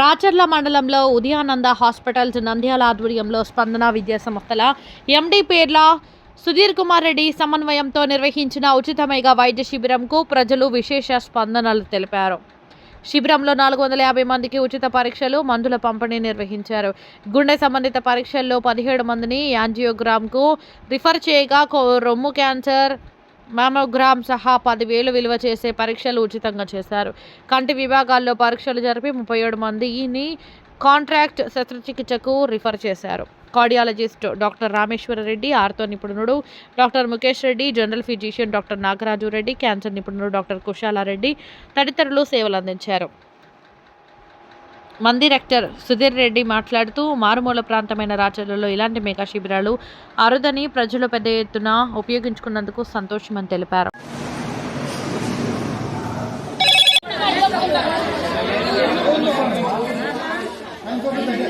రాచర్ల మండలంలో ఉదయానంద హాస్పిటల్స్ నంద్యాల ఆధ్వర్యంలో స్పందన విద్యా సంస్థల ఎండి పేర్ల సుధీర్ కుమార్ రెడ్డి సమన్వయంతో నిర్వహించిన ఉచిత మెగా వైద్య శిబిరంకు ప్రజలు విశేష స్పందనలు తెలిపారు. శిబిరంలో నాలుగు వందల యాభై మందికి ఉచిత పరీక్షలు మందుల పంపిణీ నిర్వహించారు. గుండె సంబంధిత పరీక్షల్లో పదిహేడు మందిని యాంజియోగ్రామ్కు రిఫర్ చేయగా రొమ్ము క్యాన్సర్ మామోగ్రామ్ సహా పదివేలు విలువ చేసే పరీక్షలు ఉచితంగా చేశారు. కంటి విభాగాల్లో పరీక్షలు జరిపి ముప్పై ఏడు మందిని కాంట్రాక్ట్ శస్త్రచికిత్సకు రిఫర్ చేశారు. Cardiologist doctor Rameshwara Reddy ortho నిపుణుడు doctor Mukesh Reddy general physician doctor Nagaraju Reddy cancer నిపుణుడు డాక్టర్ కుశాలారెడ్డి తదితరులు సేవలు అందించారు. మంది రెక్టర్ సుధీర్ రెడ్డి మాట్లాడుతూ మారుమూల ప్రాంతమైన రాచర్లలో ఇలాంటి మెగా శిబిరాలు అరుదని ప్రజలు పెద్ద ఎత్తున ఉపయోగించుకున్నందుకు సంతోషమని తెలిపారు. చూపించుకోండి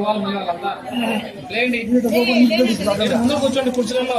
వాళ్ళంతా లేండి ముందు కూర్చోండి కుర్చీలలో